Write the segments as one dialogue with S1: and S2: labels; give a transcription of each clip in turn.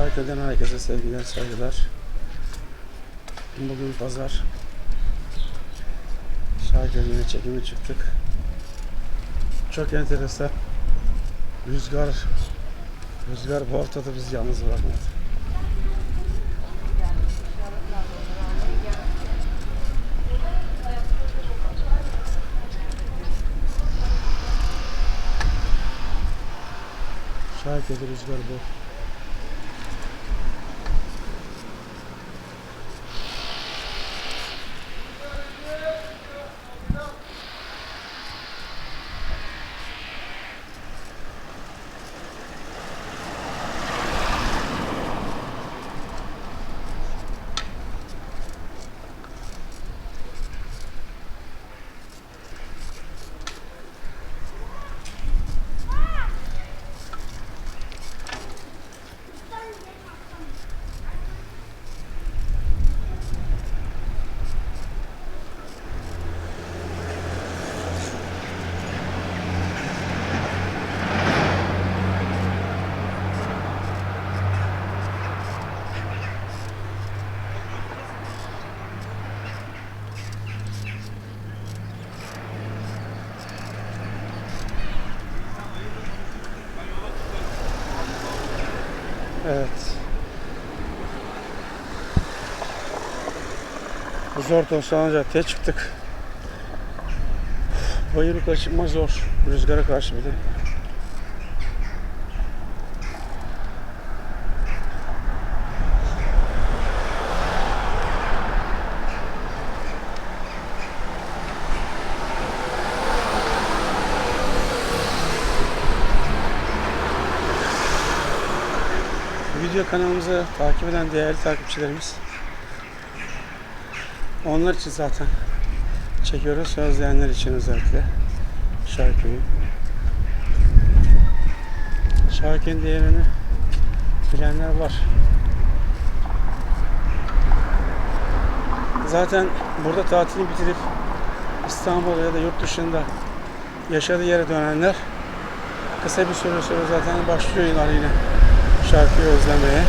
S1: Şarkıdan herkese sevgiler, saygılar. Bugün pazar. Şarkıdan çekime çıktık. Çok enteresan. Rüzgar, rüzgar bu ortada bizi yalnız bırakmadı. Şarkıda rüzgar bu. Evet. Zor Tosanan Cadde'ye çıktık. Bayırık'a çıkma zor. Rüzgara karşı bir de. Video kanalımızı takip eden değerli takipçilerimiz onlar için zaten çekiyoruz. Sözleyenler için özellikle şarkıyı. Şarkının değerini bilenler var. Zaten burada tatilini bitirip İstanbul ya da yurt dışında yaşadığı yere dönenler kısa bir süre sonra zaten başlıyorlar yine şarkıyı özlemeye.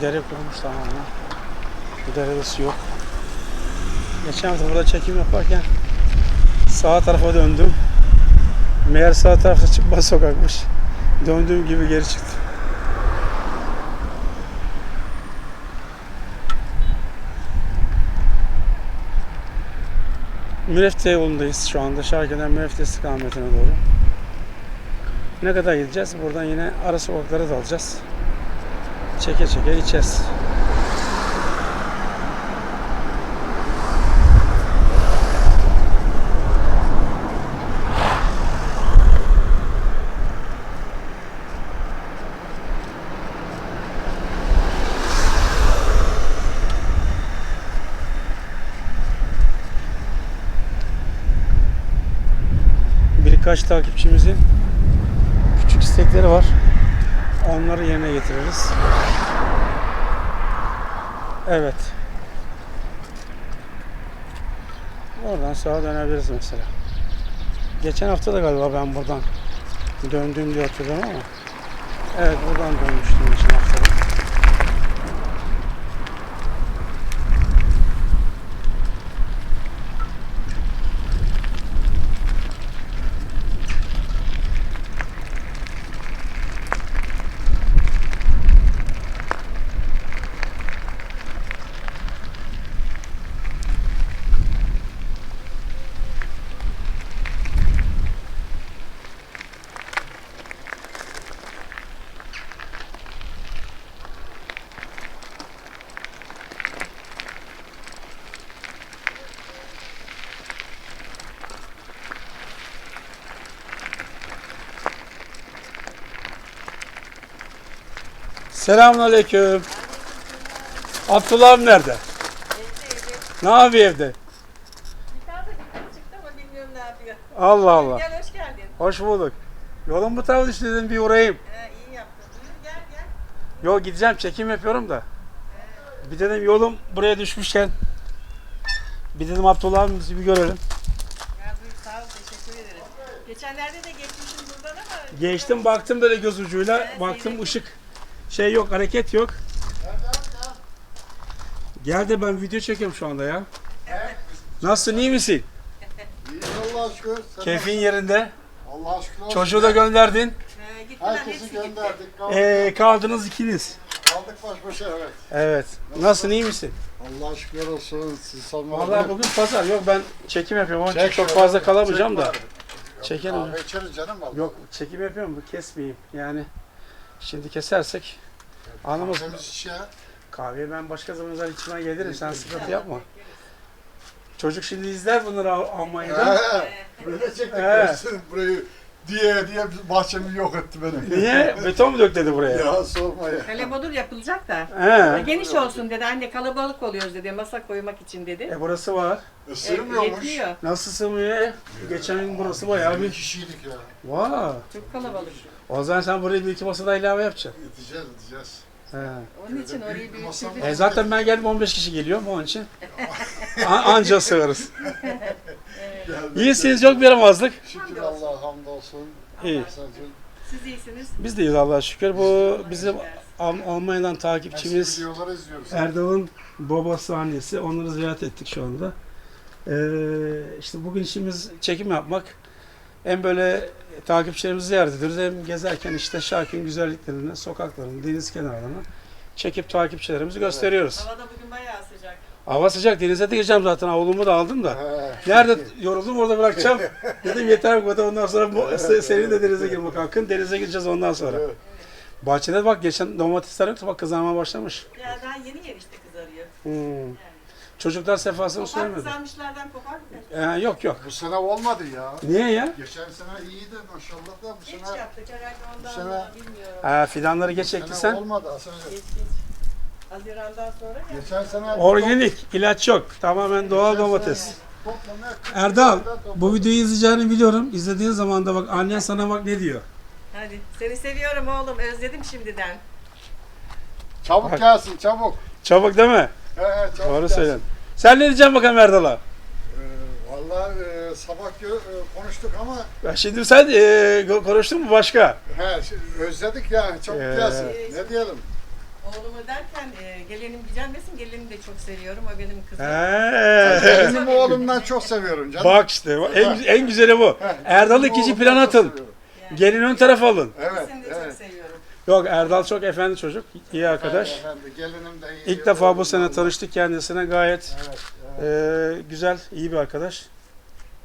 S1: Dere kurmuş tamamen. Bu derede yok. Geçen hafta burada çekim yaparken sağa tarafa döndüm. Meğer sağ tarafta çıkmaz sokakmış. Döndüğüm gibi geri çıktım. Mürefte yolundayız şu anda. Şarkıdan Mürefte istikametine doğru. Ne kadar gideceğiz? Buradan yine ara sokaklara dalacağız. Çeke çeke gideceğiz. Birkaç takipçimizin küçük istekleri var. Onları yerine getiririz. Evet. Oradan sağa dönebiliriz mesela. Geçen hafta da galiba ben buradan döndüm diye hatırlıyorum ama evet buradan dönmüştüm geçen hafta da. Selamünaleyküm. Abdullah nerede? Ne yapıyor evde?
S2: De dikkat çıktı ama bilmiyorum ne yapıyor.
S1: Allah Allah.
S2: Gel hoş geldin.
S1: Hoş bulduk. Yolum bu tarafa düştü dedim bir uğrayayım.
S2: He, iyi yaptın. Buyur gel gel.
S1: Yo gideceğim çekim yapıyorum da. Bir dedim yolum buraya düşmüşken. Bir dedim Abdullah abimizi bir görelim.
S2: Ya buyur sağ ol teşekkür ederim. Geçenlerde de geçmişim buradan ama.
S1: Geçtim baktım böyle göz ucuyla.
S2: Evet,
S1: Baktım
S2: seyrettim.
S1: ışık. Şey yok hareket yok. Gel de ben video çekiyorum şu anda ya. Nasılsın iyi misin?
S3: İyi Allah'a şükür. Sen
S1: Keyfin yerinde.
S3: şükür. olsun.
S1: Çocuğu da gönderdin.
S2: He, gittiler
S3: Herkesi gönderdik. Kaldık,
S1: Ee, kaldınız ikiniz.
S3: kaldık baş başa evet.
S1: Evet. Nasılsın iyi misin?
S3: Allah'a şükür olsun. Siz sormalı.
S1: Vallahi bugün pazar. Yok ben çekim yapıyorum. Onun için
S3: Çek
S1: çok fazla
S3: çek
S1: kalamayacağım da.
S3: bari.
S1: Çekelim.
S3: Kahve içeriz canım vallahi.
S1: Yok çekim yapıyorum bu kesmeyeyim. Yani şimdi kesersek anlamaz.
S3: Temiz iş ya.
S1: Kahveyi ben başka zamanlar içmeye gelirim. Sen sıkıntı yapma. Çocuk şimdi izler bunları Al- Almanya'da.
S3: He, Böyle çektik.
S1: He.
S3: görsün Burayı diye diye bahçemi yok etti benim.
S1: Niye? Beton mu dök dedi buraya?
S3: Ya sorma ya.
S2: Kale modur yapılacak da.
S1: He.
S2: Geniş olsun dedi. Anne kalabalık oluyoruz dedi. Masa koymak için dedi.
S1: E burası var.
S2: E,
S3: Isırmıyormuş.
S2: yetmiyor.
S1: Nasıl sığmıyor? Geçen gün burası bayağı
S3: Bir kişiydik ya.
S1: Vay.
S2: Çok kalabalık.
S1: O zaman sen buraya bir iki masa da ilave yapacaksın.
S3: Gideceğiz gideceğiz.
S1: He.
S2: Onun için orayı
S3: bir masa
S2: büyütürdük.
S3: var.
S1: E zaten ben geldim 15 kişi geliyorum onun için. A- anca sığarız.
S3: Geldik.
S1: İyisiniz yok bir yaramazlık.
S3: Hamdolsun.
S1: İyi.
S2: Siz iyisiniz.
S1: Biz de iyiyiz Allah'a şükür. Bu bizim Al- Almanya'dan takipçimiz
S3: videoları izliyoruz.
S1: Erdal'ın babası annesi. Onları ziyaret ettik şu anda. Ee, işte bugün işimiz çekim yapmak. Hem böyle takipçilerimizi ziyaret ediyoruz hem gezerken işte Şarkın güzelliklerini, sokaklarını, deniz kenarlarını çekip takipçilerimizi gösteriyoruz.
S2: Havada bugün.
S1: Hava sıcak denize de gireceğim zaten avlumu da aldım da.
S3: He.
S1: Nerede yoruldum orada bırakacağım. Dedim yeter bu kadar ondan sonra bu, senin de denize girmek hakkın. Denize gireceğiz ondan sonra.
S3: Evet.
S1: Bahçede bak geçen domatesler yoktu bak kızarmaya başlamış.
S2: Ya daha yeni yer işte kızarıyor.
S1: Hmm. Çocuklar sefasını
S2: Kopar
S1: söylemedi.
S2: kızarmışlardan kopar mı?
S1: Ee, yok yok.
S3: Bu sene olmadı ya.
S1: Niye ya?
S3: Geçen sene iyiydi maşallah da bu
S2: Geç
S3: sene,
S2: yaptık herhalde ondan
S3: Bu sene-
S2: da bilmiyorum.
S1: Ha, fidanları geç
S3: bu sene
S1: ektiysen.
S3: olmadı. Hasan
S2: Geç geç. Hazirandan sonra ya.
S3: Geçen sene
S1: Organik, ilaç yok. Tamamen doğal
S3: Geçen
S1: domates. Erdal,
S3: tane
S1: bu videoyu izleyeceğini biliyorum. İzlediğin zaman da bak annen sana bak ne diyor.
S2: Hadi. Seni seviyorum oğlum. Özledim şimdiden.
S3: Çabuk
S1: Bak.
S3: gelsin çabuk.
S1: Çabuk değil mi?
S3: He, he, çabuk
S1: Doğru
S3: gelsin.
S1: söyledin. Sen ne diyeceksin bakalım Erdal'a?
S3: Ee, Vallahi e, sabah gö- e, konuştuk ama
S1: Ya Şimdi sen e, konuştun mu başka?
S3: he, özledik yani çabuk
S1: Ee,
S3: gelsin. Ne diyelim?
S2: Oğlumu derken e, gelinim gücenmesin. Gelinimi de çok seviyorum. O benim kızım.
S1: He.
S3: Benim oğlumdan çok seviyorum canım.
S1: Bak işte en, en güzeli bu.
S3: He,
S1: Erdal'ı
S3: benim
S1: ikinci
S3: oğlumdan çok
S1: atın.
S3: seviyorum.
S2: Yani
S1: Gelin ön tarafa alın.
S3: Evet,
S2: İkisini de çok
S3: evet.
S2: seviyorum.
S1: Yok Erdal çok efendi çocuk. iyi arkadaş.
S3: Efendim, gelinim de iyi.
S1: İlk defa bu sene tanıştık kendisine. Gayet
S3: Evet, evet.
S1: e, güzel, iyi bir arkadaş.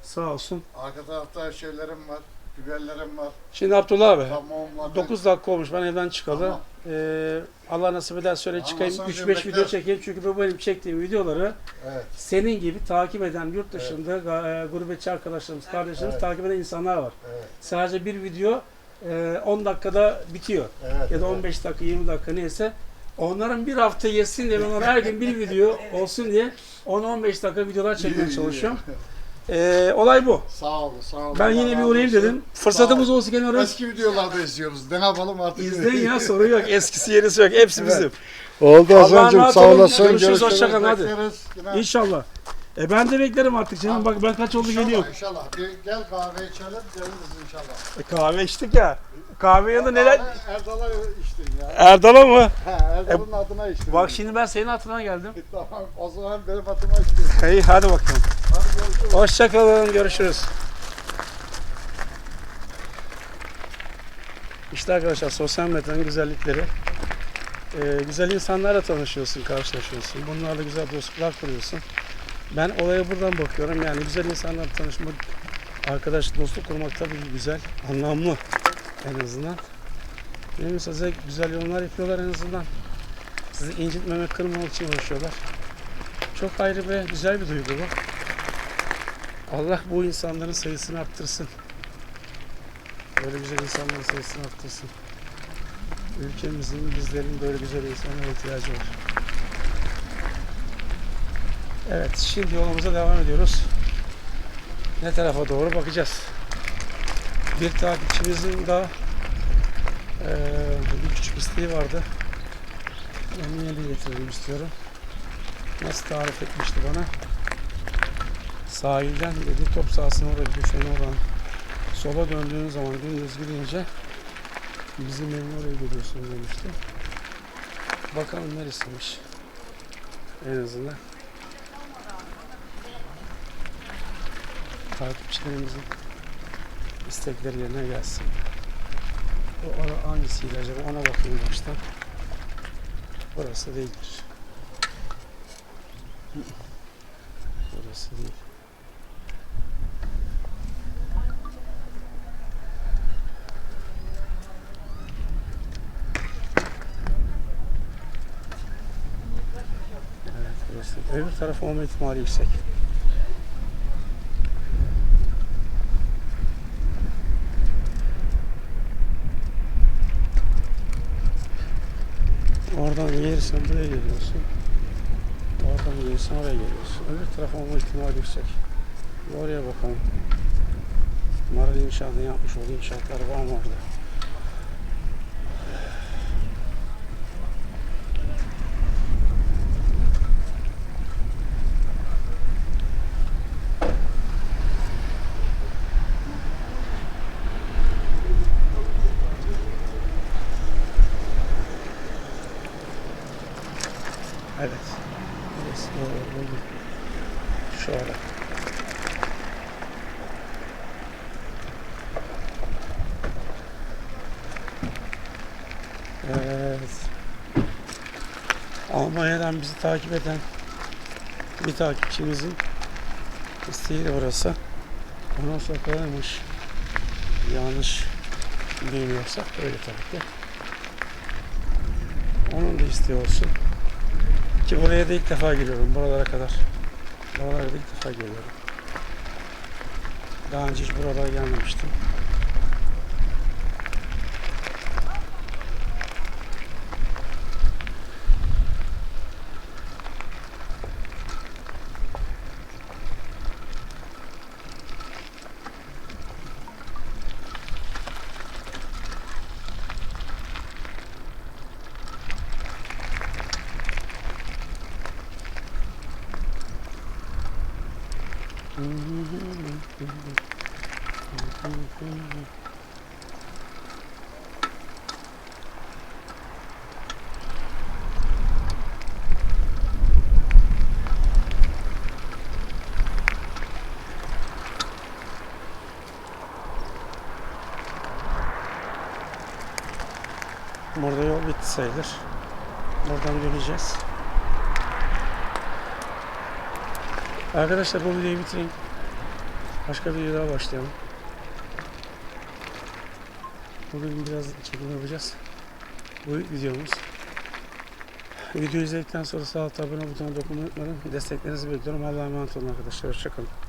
S1: Sağ olsun.
S3: Arka tarafta şeylerim var, biberlerim var,
S1: Şimdi Abdullah abi.
S3: tavuğum var.
S1: 9 dakika olmuş ben evden çıkalı.
S3: Tamam.
S1: Ee, Allah nasip ederse
S3: Tamam,
S1: çıkayım
S3: Hasan
S1: 3-5
S3: Bey,
S1: video çekeyim. Çünkü bu benim çektiğim videoları
S3: Evet,
S1: senin gibi takip eden yurt dışında ga- e, gurbetçi arkadaşlarımız, kardeşlerimiz
S3: Evet.
S1: takip eden insanlar var.
S3: evet,
S1: Sadece bir video e, 10 dakikada bitiyor.
S3: evet.
S1: Ya da
S3: evet.
S1: 15 dakika 20 dakika neyse. Onların bir hafta yesin diye ben onlara her gün bir video olsun diye 10-15 dakika videolar çekmeye çalışıyorum. Ee, olay bu.
S3: Sağ olun, sağ olun.
S1: Ben yine bir uğrayayım dedim. Fırsatımız olsun gene orası.
S3: Eski videolarda izliyoruz. Ne yapalım artık?
S1: İzleyin ya sorun yok. Eskisi yenisi yok. Hepsi
S3: Evet.
S1: bizim.
S3: Oldu Hasan'cığım sağ
S1: olun.
S3: olasın.
S1: Görüşürüz, hoşça kalın, hadi.
S3: bekleriz. Yine-
S1: İnşallah. E ben de beklerim artık canım. Bak ben kaç oldu
S3: İnşallah,
S1: geliyorum.
S3: İnşallah. Bir gel kahve içelim, geliriz inşallah.
S1: E kahve içtik ya. Kahve yanında neler?
S3: Kahve Erdal'a içtin ya.
S1: Erdal'a mı?
S3: Ha, Erdal'ın adına içtin.
S1: Bak şimdi ben senin hatırına geldim.
S3: Tamam, o zaman benim adıma içtin.
S1: İyi hadi bakalım.
S3: Hadi görüşürüz.
S1: Hoşçakalın. Görüşürüz. İşte arkadaşlar sosyal medyanın güzellikleri. Ee, güzel insanlarla tanışıyorsun, karşılaşıyorsun. Bunlarla güzel dostluklar kuruyorsun. Ben olaya buradan bakıyorum. Yani güzel insanlarla tanışmak, arkadaş dostluk kurmak tabii güzel, anlamlı en azından. Benim size güzel yorumlar yapıyorlar en azından. Sizi incitmemek, kırmamak için uğraşıyorlar. Çok ayrı ve güzel bir duygu bu. Allah bu insanların sayısını arttırsın. Böyle güzel insanların sayısını arttırsın. Ülkemizin, bizlerin böyle güzel insanlara ihtiyacı var. Evet, şimdi yolumuza devam ediyoruz. Ne tarafa doğru bakacağız. Bir takipçimizin daha eee, bir küçük isteği vardı. Onu yerine getirelim istiyorum. Nasıl tarif etmişti bana? Sahilden dedi top sahasına oraya düşen olan sola döndüğün zaman gündüz gidince bizim evin oraya görüyorsun demişti. Bakalım neresiymiş. En azından. Takipçilerimizin istekleri yerine gelsin. O ara hangisiydi acaba ona bakayım baştan. Burası değildir. Burası değil. Evet burası. Öbür taraf olma ihtimali yüksek. Oradan gelirsen buraya geliyorsun. Oradan gelirsen oraya geliyorsun. Öbür taraf olma ihtimali yüksek. Oraya bakalım. Maral inşaatını yapmış olduğu inşaatlar var mı orada? Evet. Burası doğru buldum. Şu ara. Evet. Almanya'dan bizi takip eden bir takipçimizin isteği de burası. Ondan sonra koyarmış. Yanlış bilmiyorsak öyle tabii ki. Onun da isteği olsun. Ki buraya da ilk defa geliyorum. Buralara kadar. Buralara da ilk defa geliyorum. Daha önce hiç buralara gelmemiştim. Burada yol bitti sayılır. Buradan döneceğiz. Arkadaşlar bu videoyu bitireyim. Başka bir video başlayalım. Bugün biraz çekim yapacağız. Bu videomuz. Video izledikten sonra sağ altta abone butonuna dokunmayı unutmayın. Desteklerinizi bekliyorum. Allah'a emanet olun arkadaşlar. Hoşçakalın.